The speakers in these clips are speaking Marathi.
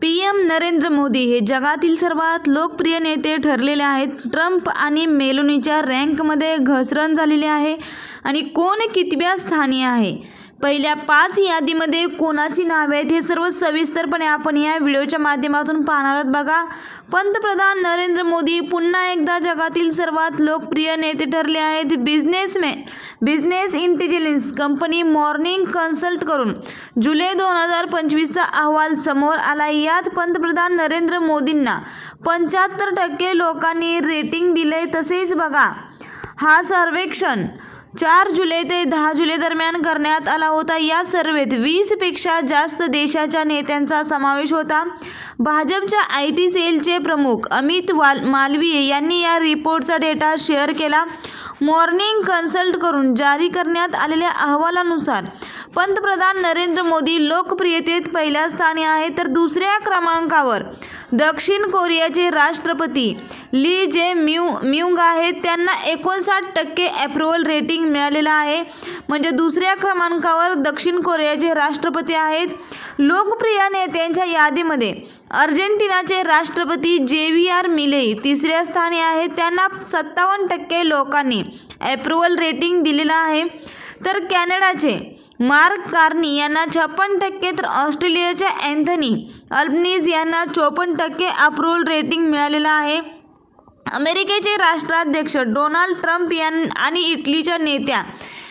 पी एम नरेंद्र मोदी हे जगातील सर्वात लोकप्रिय नेते ठरलेले आहेत. ट्रम्प आणि मेलोनीच्या रँकमध्ये घसरण झालेली आहे. आणि कोण कितव्या स्थानी आहे? पहिल्या पाच यादीमध्ये कोणाची नावे आहेत हे सर्व सविस्तरपणे आपण या व्हिडिओच्या माध्यमातून पाहणार आहोत. बघा पंतप्रधान नरेंद्र मोदी पुन्हा एकदा जगातील सर्वात लोकप्रिय नेते ठरले आहेत. Businessman business intelligence company morning consult करून जुलै दोन हजार पंचवीसचा अहवाल समोर आला यात पंतप्रधान नरेंद्र मोदींना पंच्याहत्तर टक्के लोकांनी रेटिंग दिले तसेच बघा हा सर्वेक्षण चार जुलै ते दहा जुलै दरम्यान करण्यात आला होता. या सर्वेत वीसपेक्षा जास्त देशाच्या नेत्यांचा समावेश होता. भाजपच्या आय टी सेलचे प्रमुख अमित वाल मालवीय यांनी या रिपोर्टचा डेटा शेअर केला. मॉर्निंग कन्सल्ट करून जारी करण्यात आलेल्या अहवालानुसार पंतप्रधान नरेंद्र मोदी लोकप्रियतेत पहिल्या स्थानी आहेत तर दुसऱ्या क्रमांकावर दक्षिण कोरियाचे राष्ट्रपती ली जे म्यू म्युंग आहेत. त्यांना एकोणसाठ टक्के अप्रुव्हल रेटिंग मिळालेलं आहे. म्हणजे दुसऱ्या क्रमांकावर दक्षिण कोरियाचे राष्ट्रपती आहेत. लोकप्रिय नेत्यांच्या यादीमध्ये अर्जेंटिनाचे राष्ट्रपती जे व्ही आर मिलेई तिसऱ्या स्थानी आहेत. त्यांना सत्तावन्न टक्के लोकांनी अप्रुव्हल रेटिंग दिलेलं आहे. तर कॅनडाचे मार्क कार्नी यांना छप्पन टक्के तर ऑस्ट्रेलियाच्या अँथनी अल्बनीज यांना चोपन्न टक्के अप्रुव्हल रेटिंग मिळालेलं आहे. अमेरिकेचे राष्ट्राध्यक्ष डोनाल्ड ट्रम्प यां आणि इटलीच्या नेत्या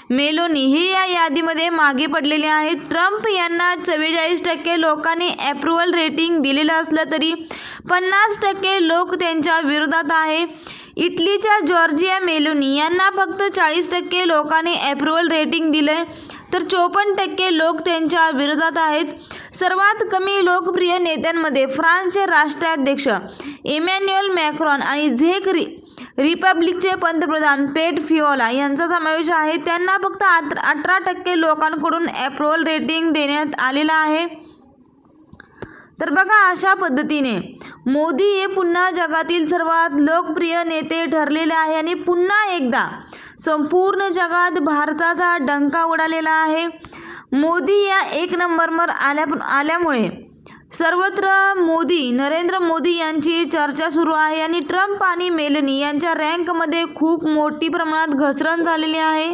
मेलोनी ही या यादीमध्ये मागे पडलेले आहेत. ट्रम्प यांना चव्वेचाळीस टक्के लोकांनी अप्रुव्हल रेटिंग दिलेलं असलं तरी पन्नास टक्के लोक त्यांच्या विरोधात आहे. इटलीच्या जॉर्जिया मेलोनी यांना फक्त चाळीस टक्के लोकांनी अप्रुव्हल रेटिंग दिले तर चोपन्न टक्के लोक त्यांच्या विरोधात आहेत. सर्वात कमी लोकप्रिय नेत्यांमध्ये फ्रान्सचे राष्ट्राध्यक्ष इमॅन्युअल मॅक्रॉन आणि झेक रि रिपब्लिकचे पंतप्रधान पेट फिओला यांचा समावेश आहे. त्यांना फक्त अठरा टक्के लोकांकडून अप्रुव्हल रेटिंग देण्यात आलेलं आहे. तर बघा अशा पद्धतीने मोदी हे पुन्हा जगातील सर्वात लोकप्रिय नेते ठरलेले आहे आणि पुन्हा एकदा संपूर्ण जगात भारताचा डंका उडालेला आहे. मोदी या एक नंबरवर आल्या आल्यामुळे सर्वत्र मोदी नरेंद्र मोदी यांची चर्चा सुरू आहे आणि ट्रम्प आणि मेलनी यांच्या रँकमध्ये खूप मोठी प्रमाणात घसरण झालेली आहे.